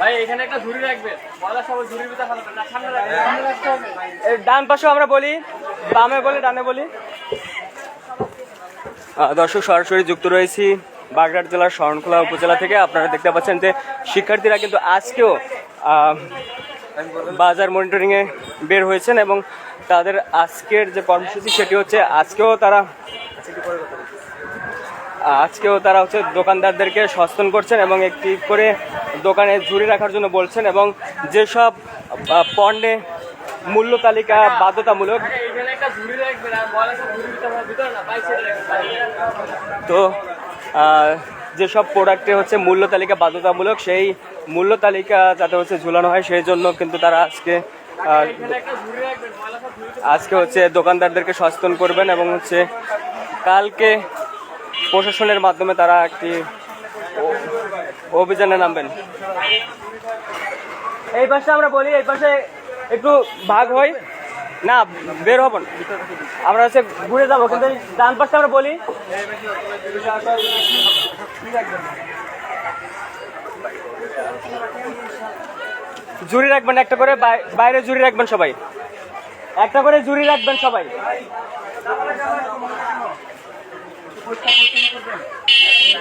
ভাই এখানে একটা ঝুড়ি রাখবেন। ময়লা সব ঝুড়ির ভিতরে ফেলাবেন না সামনে রাখবেন। ডান পাশেও আমরা বলি বামে বলি ডানে বলি। দর্শক সরাসরি যুক্ত রয়েছি বাগড়াট জেলার শরণখোলা উপজেলা থেকে। আপনারা দেখতে পাচ্ছেন যে শিক্ষার্থীরা কিন্তু আজকেও আহ, বাজার মনিটরিংয়ে বের হয়েছেন এবং তাদের আজকের যে কর্মসূচি সেটি হচ্ছে আজকেও তারা আজকেও তারা হচ্ছে দোকানদারদেরকে সচেতন করছেন এবং একটি করে দোকানে ঝুড়ি রাখার জন্য বলছেন এবং যেসব পণ্যে মূল্য তালিকা বাধ্যতামূলক তো যেসব প্রোডাক্টে হচ্ছে মূল্য তালিকা বাধ্যতামূলক সেই মূল্য তালিকা যাতে হচ্ছে ঝুলানো হয় সেই জন্য কিন্তু তারা আজকে আজকে হচ্ছে দোকানদারদেরকে সচেতন করবেন এবং হচ্ছে কালকে প্রশাসনের মাধ্যমে তারা একটি অভিযানে নামবেন। এই পাশে আমরা বলি এই পাশে একটু ভাগ হই। না বের হব আমরা হচ্ছে ঘুরে যাব কিন্তু ডান পাশে আমরা বলি জুড়ি রাখবেন একটা করে বাইরে জুড়ি রাখবেন সবাই। একটা করে জুড়ি রাখবেন সবাই।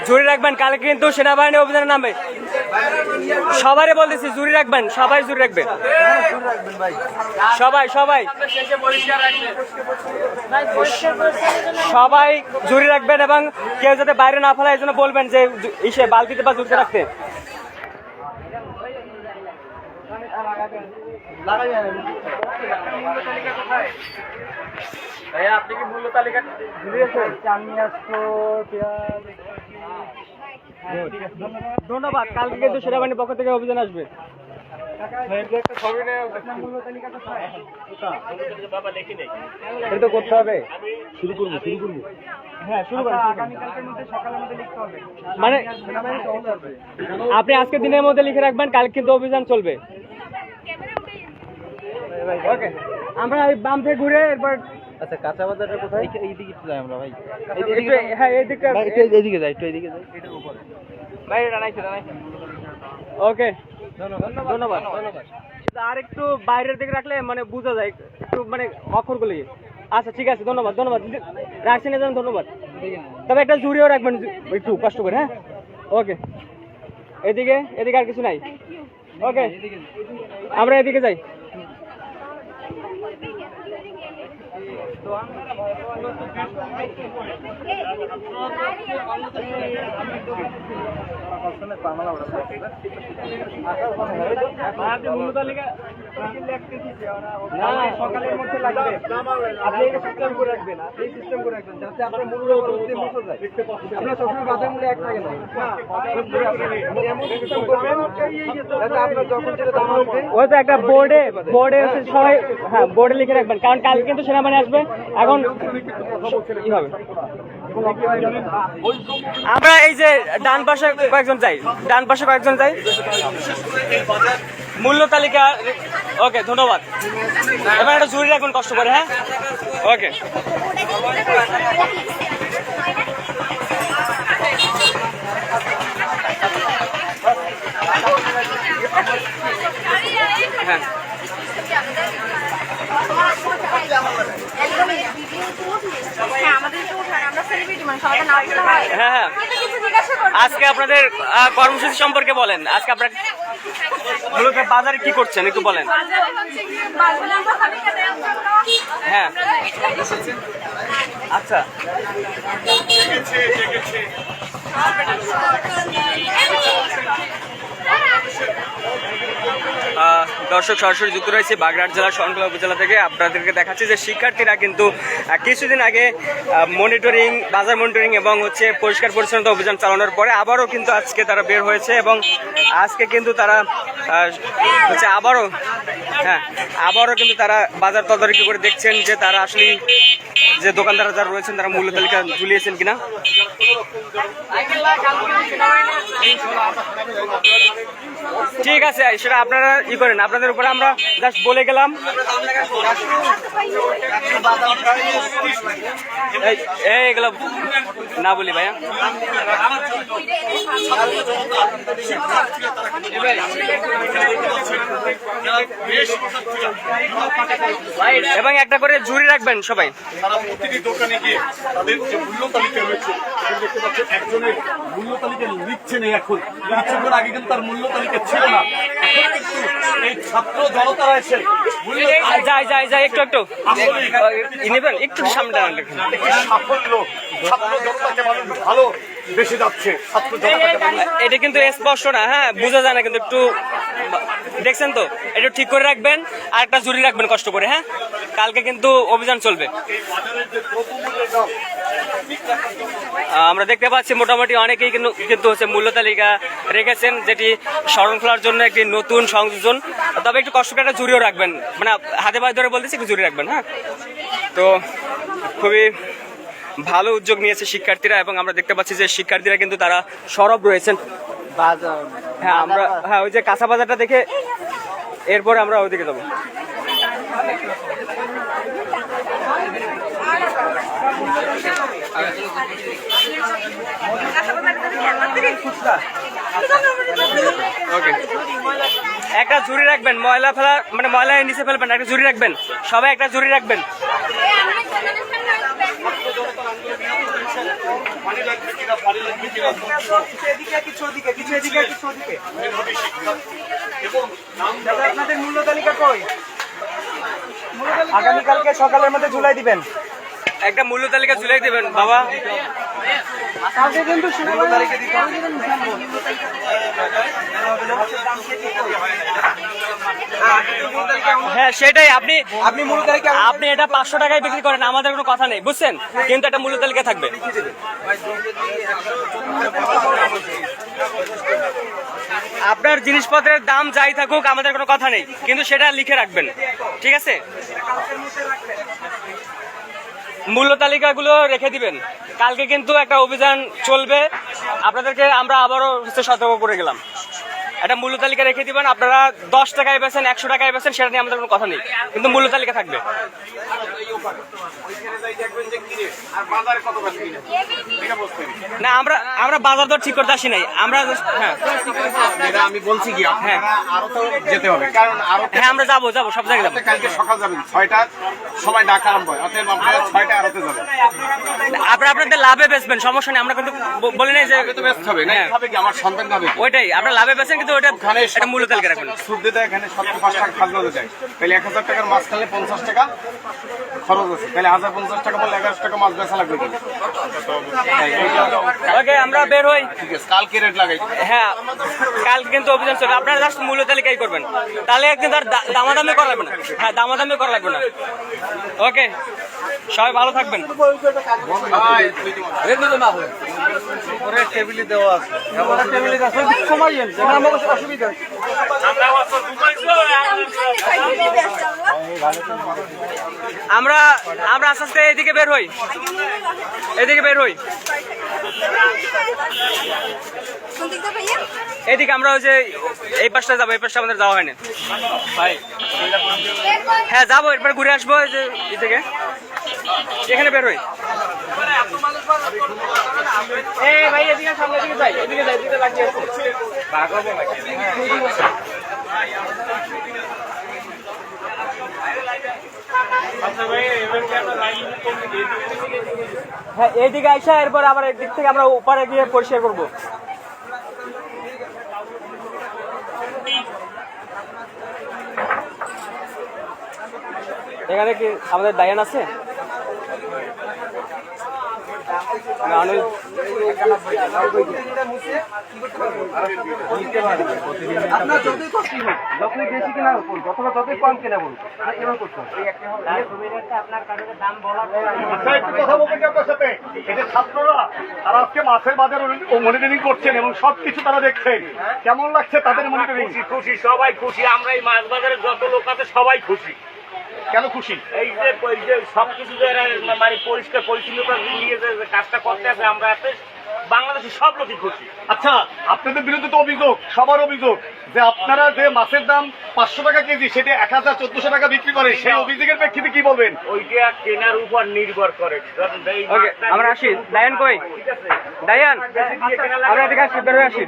জুড়ি রাখবেন, কালকে কিন্তু সেনাবাহিনী অভিযানে নামবে। সবারই বলতেছি, জুড়ি রাখবেন, সবাই জুড়ি রাখবেন সবাই সবাই। সবাই জুড়ি রাখবেন এবং কেউ যাতে বাইরে না ফেলায়, এই জন্য বলবেন যে ইসে বালতিতে বা জুড়তে রাখতে। ভাইয়া আপনি কি মূল্য তালিকা ধন্যবাদ কালকে কিন্তু সেনাবাহিনীর পক্ষ থেকে অভিযান আসবে। এটা করতে হবে। শুরু করব শুরু করব। শুরু করব মানে আপনি আজকে দিনের মধ্যে লিখে রাখবেন কাল কিন্তু অভিযান চলবে। ওকে আমরা এই বাম থেকে ঘুরে এরপর আচ্ছা কাঁচা বাজারটা কোথায় এইদিকে যাই আমরা ভাই। হ্যাঁ এই দিকটা একটু এদিকে যাই একটু এদিকে যাই। ভাই রানাইছে রানাইছে ওকে ধন্যবাদ। ধন্যবাদ। আর একটু বাইরের দিকে রাখলে মানে বোঝা যায় একটু মানে অক্ষরগুলি আচ্ছা ঠিক আছে ধন্যবাদ ধন্যবাদ। রাখছেন এজন্য ধন্যবাদ। তবে একটা জুড়িও রাখবেন একটু কষ্ট করে হ্যাঁ? ওকে এদিকে এদিকে আর কিছু নাই। ওকে আমরা এদিকে যাই। সকালের মধ্যে লাগবে আপনি এটা সিস্টেম করে রাখবেন আপনি সিস্টেম করে রাখবেন যাতে আপনার মূল্য যায় আপনার সবসময় বাজার মূল্য এক থাকে ওই তো একটা বোর্ডে বোর্ডে সবাই হ্যাঁ বোর্ডে লিখে রাখবেন। কারণ কালকে কিন্তু সেনাবাহিনী আসবে। এখন আমরা এই যে ডান পাশে কয়েকজন যাই, ডান পাশে কয়েকজন যাই। মূল্য তালিকা, ওকে, ধন্যবাদ। এবার একটা জুড়ি রাখুন কষ্ট করে হ্যাঁ? ওকে হ্যাঁ হ্যাঁ আমাদের তো উঠান আমরা সেলিব্রিটি মানে সবাই না উঠলে হয়। হ্যাঁ হ্যাঁ। আজকে আপনাদের কর্মসূচি সম্পর্কে বলেন। আজকে আপনার মূলত বাজারে কি করছেন একটু বলেন। হ্যাঁ। আচ্ছা। আহ, দর্শক সরাসরি যুক্ত রয়েছে বাগড়াট জেলার শরণখোলা উপজেলা থেকে। আপনাদেরকে দেখাচ্ছি যে শিক্ষার্থীরা কিন্তু কিছুদিন আগে মনিটরিং বাজার মনিটরিং এবং হচ্ছে পরিষ্কার পরিচ্ছন্নতা অভিযান চালানোর পরে আবারও কিন্তু আজকে তারা বের হয়েছে এবং আজকে কিন্তু তারা হচ্ছে আবারও হ্যাঁ আবারও কিন্তু তারা বাজার তদারকি করে দেখছেন যে তারা আসলে যে দোকানদাররা যারা রয়েছেন তারা মূল্য তালিকা ঝুলিয়েছেন কিনা। ঠিক আছে, সেটা আপনারা ই করেন, আপনাদের উপরে আমরা জাস্ট বলে গেলাম। এগুলো না বলি ভাইয়া। এবং একটা করে ঝুড়ি রাখবেন সবাই। তারা প্রতিটি দোকানে গিয়ে তাদের যে মূল্য তালিকা রয়েছে সেখানে দেখতে পাচ্ছেন একজনের মূল্য তালিকা লিখছে এখন। কিছুক্ষণ আগে কিন্তু তার মূল্য তালিকা ছিল না। এই ছাত্র জনতারা এসে যাই যাই যাই একটু একটু। একটু সামনে দাঁড়ান দেখুন। একটি সাফল্য? ছাত্র জনতাকে মানুষ ভালো বেশি যাচ্ছে ছাত্র এটা কিন্তু স্পষ্ট না হ্যাঁ বোঝা যায় না কিন্তু একটু। দেখছেন তো? একটু ঠিক করে রাখবেন আর একটা জুড়ি রাখবেন কষ্ট করে হ্যাঁ? কালকে কিন্তু অভিযান চলবে। আমরা দেখতে পাচ্ছি মোটামুটি অনেকেই কিন্তু কিন্তু হচ্ছে মূল্য তালিকা রেখেছেন যেটি স্মরণ খোলার জন্য একটি নতুন সংযোজন। তবে একটু কষ্ট করে জুড়িও রাখবেন। মানে হাতে পায়ে ধরে বলতেছি একটু জুড়ি রাখবেন হ্যাঁ? তো খুবই ভালো উদ্যোগ নিয়েছে শিক্ষার্থীরা এবং আমরা দেখতে পাচ্ছি যে শিক্ষার্থীরা কিন্তু তারা সরব রয়েছেন। হ্যাঁ আমরা হ্যাঁ ওই যে কাঁচা বাজারটা দেখে এরপরে আমরা ওইদিকে যাব ওকে একটা ঝুড়ি রাখবেন, ময়লা ফেলা মানে ময়লা নিচে ফেলবেন একটা ঝুড়ি রাখবেন। সবাই একটা ঝুড়ি রাখবেন। আগামীকালকে সকালের মধ্যে ঝুলাই দিবেন। একটা মূল্য তালিকা ঝুলাই দেবেন বাবা। হ্যাঁ সেটাই আপনি আপনি মূল্য তালিকা আপনি এটা পাঁচশো টাকায় বিক্রি করেন আমাদের কোনো কথা নেই বুঝছেন? কিন্তু একটা মূল্য তালিকা থাকবে। আপনার জিনিসপত্রের দাম যাই থাকুক আমাদের কোনো কথা নেই কিন্তু সেটা লিখে রাখবেন ঠিক আছে? মূল্য তালিকাগুলো রেখে দিবেন। কালকে কিন্তু একটা অভিযান চলবে। আপনাদেরকে আমরা আবারও সতর্ক করে গেলাম। একটা মূল্য তালিকা রেখে দিবেন। আপনারা দশ টাকায় পেয়েছেন একশো টাকায় পেয়েছেন সেটা নিয়ে আমাদের কোনো কথা নেই। কিন্তু মূল্য তালিকা থাকবে। না আমরা আমরা বাজার দর ঠিক করতে আসি নাই। আমরা হ্যাঁ। আমি বলছি কি আপনারা আরও তো যেতে হবে কারণ আরও হ্যাঁ আমরা যাব যাব সব জায়গায় যাব। কালকে সকাল যাবেন ছয়টার সময় ডাক আরম্ভ হয়। অতএব আপনারা ছয়টা আরতে যাবেন। আপনারা আপনাদের লাভে বেচবেন সমস্যা নেই আমরা কিন্তু বলি নাই যে তো ব্যস্ত হবে না হ্যাঁ। হবে কি আমার সন্তান কি? ওইটাই আপনারা লাভে বেচেন কিন্তু ওইটা ওখানে একটা মূল্য তালিকা রাখবেন। সুদ দিতে এখানে সত্তর পাঁচ টাকা খাজনা দিতে হয় তাহলে এক হাজার টাকার মাছ খেলে পঞ্চাশ টাকা। খরচ আছে। তাহলে হাজার পঞ্চাশ টাকা বললে এগারোশো টাকা মাছ বেচা লাগবে ওকে আমরা বের হই। ঠিক আছে কালকে রেট লাগাই হ্যাঁ কালকে কিন্তু অভিযান চলবে। আপনারা জাস্ট মূল্য তালিকাই করবেন। তাহলে আর দা- দামাদামি করা লাগবে না। হ্যাঁ দামাদামি করা লাগবে না। ওকে সবাই ভালো থাকবেন। টেবিলে দেওয়া আছে। টেবিলে অসুবিধা। আমরা আমরা আস্তে আস্তে এদিকে বের হই। এদিকে বের হই। এদিকে আমরা ওই যে এই পাশটা যাব এই পাশটা আমাদের যাওয়া হয়নি। হ্যাঁ যাব এরপর ঘুরে আসব এই যে এই থেকে এখানে বের হই। এই ভাই এদিকে সামনে দিকে যাই এদিকে যাই এদিকে লাগিয়ে ভাগাবো হ্যাঁ এইদিকে আইসা, এরপর আবার একদিক থেকে আমরা উপরে গিয়ে পরিষ্কার করব। এখানে কি আমাদের দায়ান আছে না, অনিল তারা আজকে মাছের বাজার মনিটরিং করছেন এবং সবকিছু তারা দেখছেন কেমন লাগছে তাদের মনিটরিং খুশি খুশি সবাই খুশি, আমরা এই মাছ বাজারের যত লোক আছে সবাই খুশি। কেন খুশি? এই যে সবকিছু মানে পরিষ্কার পরিচ্ছন্নতা নিয়ে যে কাজটা করতে আছে আমরা বাংলাদেশের সব লোকই খুশি। আচ্ছা আপনাদের বিরুদ্ধে তো অভিযোগ সবার অভিযোগ যে আপনারা যে মাছের দাম পাঁচশো টাকা কেজি সেটা এক হাজার চোদ্দশো টাকা বিক্রি করে সেই অভিযোগের প্রেক্ষিতে কি বলবেন? ওইটা কেনার উপর নির্ভর করে। আমরা আসি। দায়ান কই? দায়ান? আমরা এদিকে আসি বের হয়ে। আসি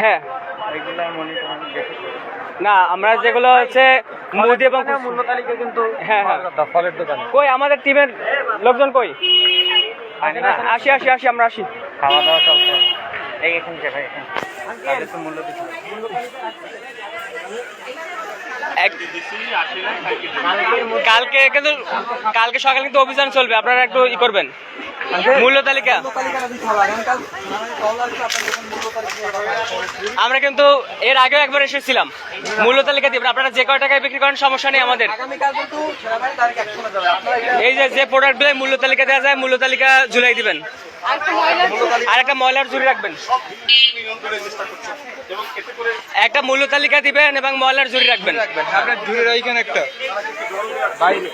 হ্যাঁ না আমরা যেগুলো হচ্ছে মুদি এবং মূল্য তালিকা কিন্তু হ্যাঁ হ্যাঁ। ফলের দোকানে। কই আমাদের টিমের লোকজন কই? আসি আসি আসি আমরা আসি। খাওয়া দাওয়া চলছে। এই এখানে ভাই মূল্য কালকে কিন্তু কালকে সকালে কিন্তু অভিযান চলবে, আপনারা একটু ই করবেন। মূল্য তালিকা। আমরা কিন্তু এর আগেও একবার এসেছিলাম। মূল্য তালিকা দিবেন আপনারা যে কয় টাকায় বিক্রি করেন, সমস্যা নেই আমাদের। এই যে যে প্রোডাক্টগুলো মূল্য তালিকা দেওয়া যায়, মূল্য তালিকা ঝুলাই দিবেন। আর একটু ময়লার ঝুড়ি রাখবেন। একটা মূল্য তালিকা দিবেন এবং ময়লার ঝুড়ি রাখবেন। আপনার ঝুড়ির ওইখানে একটা। বাইরে।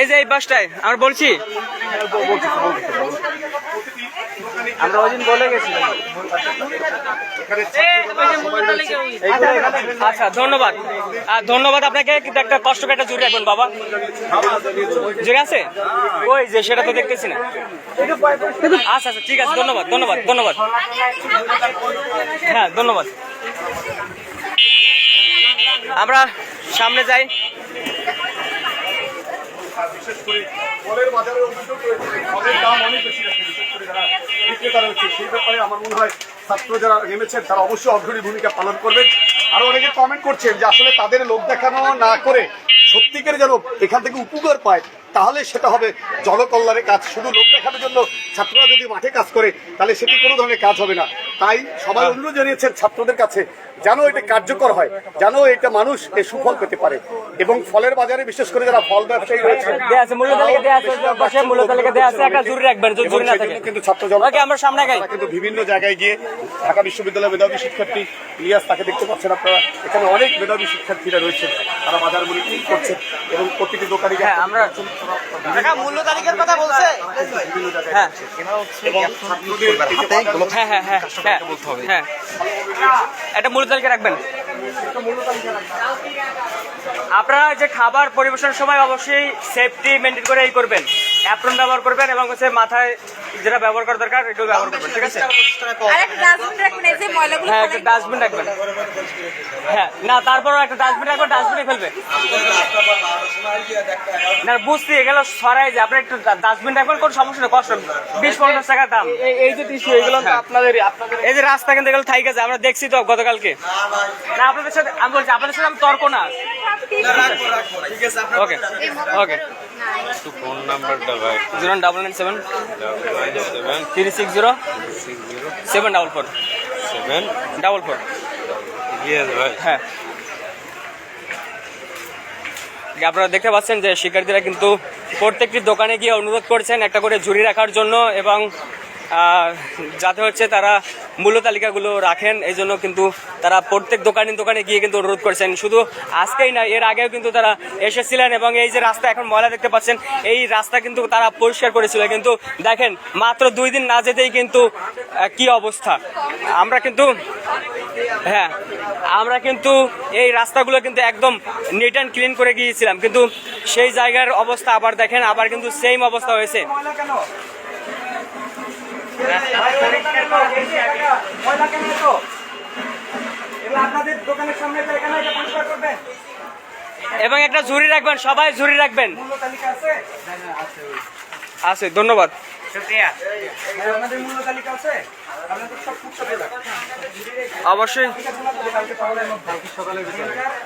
এই যে এই বাসটায় আমরা বলছি? আমরা ওই দিন বলে গেছিলাম। আচ্ছা ধন্যবাদ। আর ধন্যবাদ আপনাকে কিন্তু একটা কষ্ট একটা জুড়ে রাখবেন বাবা। জুড়ে আছে? ওই যে সেটা তো দেখতেছি না। আচ্ছা আচ্ছা ঠিক আছে ধন্যবাদ ধন্যবাদ ধন্যবাদ। হ্যাঁ ধন্যবাদ। আমরা সামনে যাই। দাম অনেক বেশি সেই ব্যাপারে আমার মনে হয় ছাত্র যারা তারা অবশ্যই ভূমিকা পালন অনেকে কমেন্ট করছেন যে আসলে তাদের লোক দেখানো না করে সত্যিকার যেন এখান থেকে উপকার পায়। তাহলে সেটা হবে জনকল্যাণের কাজ। শুধু লোক দেখানোর জন্য ছাত্ররা যদি মাঠে কাজ করে তাহলে সেটি কোনো ধরনের কাজ হবে না। তাই সবাই অনুরোধ জানিয়েছেন ছাত্রদের কাছে যেন এটা কার্যকর হয় যেন এটা মানুষ এর সুফল পেতে পারে। এবং ফলের বাজারে বিশেষ করে যারা ফল ব্যবসায়ী রয়েছে কিন্তু ছাত্র আমরা কিন্তু বিভিন্ন জায়গায় গিয়ে ঢাকা বিশ্ববিদ্যালয়ের মেধাবী শিক্ষার্থী ইলিয়াস তাকে দেখতে পাচ্ছেন আপনারা। এখানে অনেক মেধাবী শিক্ষার্থীরা রয়েছে তারা বাজার মূল্য করছেন এবং প্রতিটি দোকানে গিয়ে হ্যাঁ মূল্য তালিকার কথা বলছে? হ্যাঁ। হ্যাঁ হ্যাঁ হ্যাঁ একটা মূল্য তালিকা রাখবেন। আপনারা যে খাবার পরিবেশনের সময় অবশ্যই সেফটি মেনটেন করে এই করবেন। অ্যাপ্রন ব্যবহার করবেন এবং হচ্ছে মাথায় যেটা ব্যবহার করা দরকার এটাও ব্যবহার করবেন ঠিক আছে? আর একটা ডাস্টবিন রাখবেন এই যে ময়লাগুলো হ্যাঁ একটা ডাস্টবিন রাখবেন। হ্যাঁ না তারপরও একটা ডাস্টবিন রাখবেন ডাস্টবিনে ফেলবে না বুঝতে গেল সরাই যে আপনি একটু ডাস্টবিন রাখবেন কোনো সমস্যা নেই কষ্ট বিশ পঞ্চাশ টাকা দাম। এই যে টিস্যু এগুলো তো আপনাদের আপনাদের এই যে রাস্তা কিন্তু এগুলো থাই গেছে আমরা দেখছি তো গতকালকে। না আপনাদের সাথে আমি বলছি আপনাদের সাথে আমি তর্ক না। ওকে ওকে ফোন নাম্বারটা ভাই। Zero double nine seven. Seven three six zero. Six zero seven double four. Seven. Double four. Yes ভাই। হ্যাঁ। আপনারা দেখতে পাচ্ছেন যে শিক্ষার্থীরা কিন্তু প্রত্যেকটি দোকানে গিয়ে অনুরোধ করছেন একটা করে ঝুড়ি রাখার জন্য এবং যাতে হচ্ছে তারা মূল্য তালিকাগুলো রাখেন, এই জন্য কিন্তু তারা প্রত্যেক দোকানে দোকানে গিয়ে কিন্তু অনুরোধ করছেন। শুধু আজকেই না এর আগেও কিন্তু তারা এসেছিলেন এবং এই যে রাস্তা এখন ময়লা দেখতে পাচ্ছেন, এই রাস্তা কিন্তু তারা পরিষ্কার করেছিল। কিন্তু দেখেন, মাত্র দুই দিন না যেতেই কিন্তু কি অবস্থা। আমরা কিন্তু হ্যাঁ আমরা কিন্তু এই রাস্তাগুলো কিন্তু একদম নিট অ্যান্ড ক্লিন করে গিয়েছিলাম। কিন্তু সেই জায়গার অবস্থা আবার দেখেন, আবার কিন্তু সেম অবস্থা হয়েছে। ময়লা কেন তো এগুলো আপনাদের দোকানের সামনে তো এখানে এটা পরিষ্কার করবেন। এবং একটা ঝুড়ি রাখবেন সবাই ঝুড়ি রাখবেন। আছে? আছে ধন্যবাদ। অবশ্যই।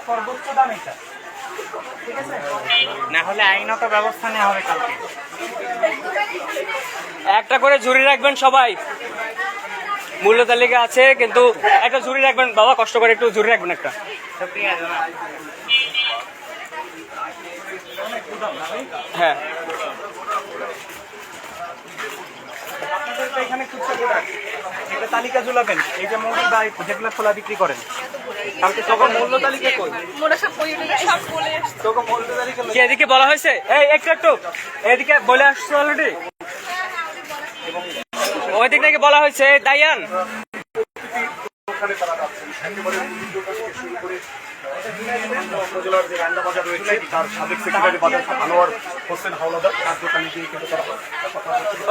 সর্বোচ্চ দাম এটা। না হলে আইনত ব্যবস্থা নেওয়া হবে কালকে। একটা করে ঝুড়ি রাখবেন সবাই। মূল্য তালিকা আছে, কিন্তু একটা ঝুড়ি রাখবেন। বাবা, কষ্ট করে একটু ঝুড়ি রাখবেন একটা। হ্যাঁ। আপনাদের এখানে খুচরা প্রোডাক্ট একটা তালিকা ঝুলাবেন। এই যে মুরগি বা যেগুলো খোলা বিক্রি করেন। কালকে তখন মূল্য তালিকা কই? মোরা সব বই সব বলে এসছে। তখন মূল্য তালিকা এদিকে বলা হয়েছে? এই একটু একটু। এদিকে বলে আসছো অলরেডি ওই দিক থেকে বলা হয়েছে দাইয়ান। ওখানে তারা যাচ্ছেন একেবারে উদ্যোগটা থেকে শুরু করে উপজেলার যে রান্না বাজার রয়েছে তার সাবেক সেক্রেটারি বাজার আনোয়ার হোসেন হাওলাদার তার দোকানে গিয়ে কিন্তু তারা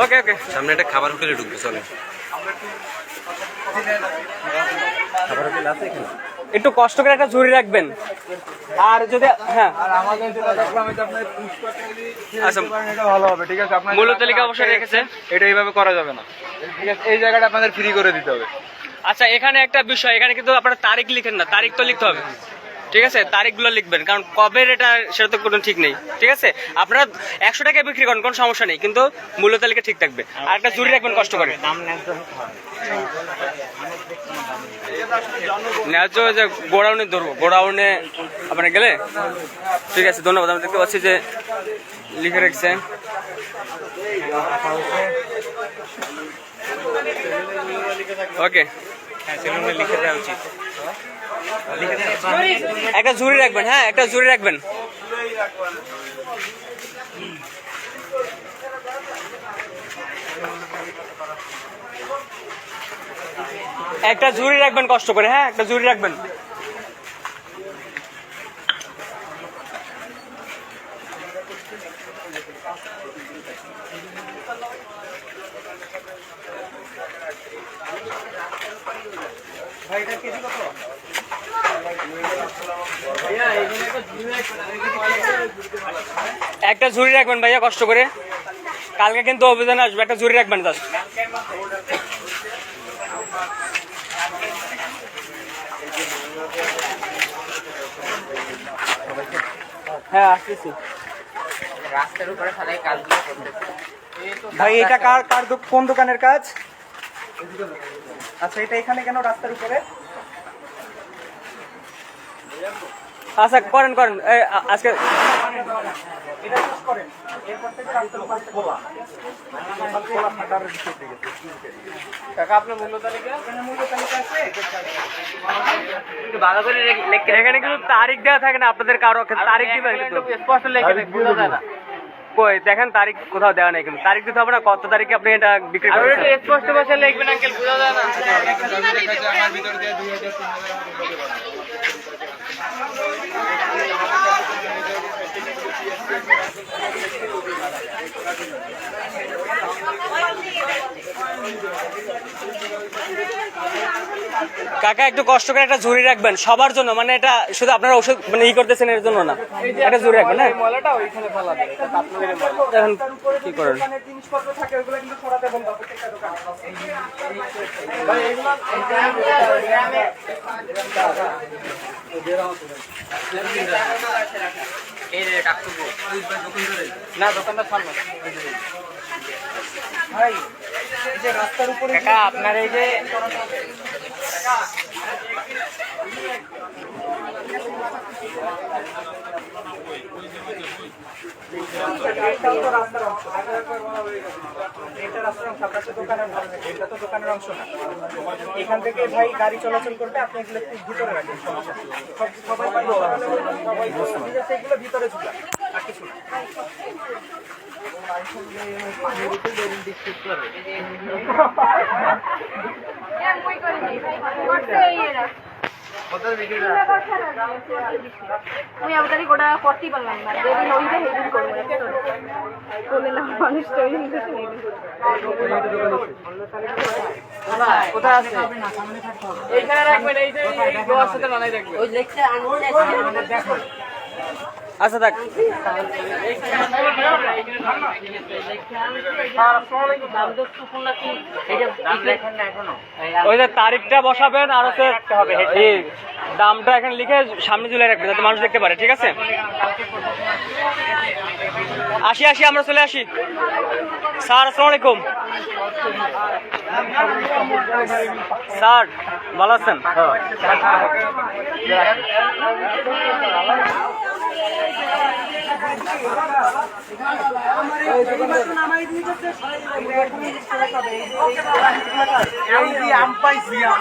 ওকে ওকে সামনে একটা খাবার হোটেলে ঢুকবে চলে একটু কষ্ট করে একটা ঝুড়ি রাখবেন আর যদি হ্যাঁ আচ্ছা এটা ভালো হবে ঠিক আছে? আপনার মূল্য তালিকা অবশ্যই রেখেছে এটা এইভাবে করা যাবে না। ঠিক আছে এই জায়গাটা আপনাদের ফ্রি করে দিতে হবে। আচ্ছা এখানে একটা বিষয় এখানে কিন্তু আপনারা তারিখ লিখেন না তারিখ তো লিখতে হবে। ঠিক আছে? তারিখগুলো লিখবেন, কারণ কবে এটা সেটা তো কোনো ঠিক নেই। ঠিক আছে? আপনারা একশো টাকায় বিক্রি করেন, কোনো সমস্যা নেই, কিন্তু মূল্য তালিকা ঠিক থাকবে। আর একটা জুড়ি রাখবেন, কষ্ট করে। ন্যায্য যে গোডাউনে ধরবো, গোডাউনে আপনারা গেলে? ঠিক আছে, ধন্যবাদ। আমরা দেখতে পাচ্ছি যে লিখে রেখেছে। ওকে। লিখে দেওয়া উচিত। একটা ঝুড়ি রাখবেন হ্যাঁ একটা ঝুড়ি রাখবেন। একটা ঝুড়ি রাখবেন, কষ্ট করে হ্যাঁ একটা ঝুড়ি রাখবেন। একটা ঝুড়ি রাখবেন ভাইয়া, কষ্ট করে। কালকে কিন্তু অভিযান আসবে, একটা ঝুড়ি রাখবেন জাস্ট হ্যাঁ আসতেছি। ভাই, এটা কার কার কোন দোকানের কাজ? আচ্ছা এটা এখানে কেন রাস্তার উপরে? আচ্ছা করেন করেন। এই, আজকে এখানে মূল্য তালিকা? আছে একটু ভালো করে লিখে এখানে কিন্তু তারিখ দেওয়া থাকে না আপনাদের কারও তারিখ দিবেন কিন্তু। স্পষ্ট লিখে দেখ বোঝা যায় না। কই দেখেন তারিখ কোথাও দেওয়া নেই কিন্তু। তারিখ দিতে হবে না কত তারিখে আপনি এটা বিক্রি করবেন স্পষ্ট ভাষায় লিখবেন আঙ্কেল বোঝা যায় না। কাকা, একটু কষ্ট করে একটা ঝুড়ি রাখবেন, সবার জন্য। মানে এটা শুধু আপনারা ওষুধ মানে ই করতেছেন এর জন্য না। একটা ঝুড়ি রাখবেন হ্যাঁ? এখন কি করেন। এই না দোকানটা সামনে ভাই যে রাস্তার উপরে কাকা আপনার এই যে এখান থেকে ভাই গাড়ি চলাচল করবে আপনি এগুলো ভিতরে রাখেন সবাই সবাই এগুলো ভিতরে ঝুলা আর কিছু না। আমি আমাদের গোটা করতেই কোথায় আছে এইখানে রাখবেন এই যে এই গোয়ার সাথে বানাই রাখবেন ওই আচ্ছা থাক ওই যে তারিখটা বসাবেন আর হচ্ছে দামটা এখানে লিখে সামনে ঝুলে রাখবেন যাতে মানুষ দেখতে পারে ঠিক আছে? আসি আসি আমরা চলে আসি। স্যার আসসালামু আলাইকুম। স্যার ভালো আছেন? যে আম পাইছি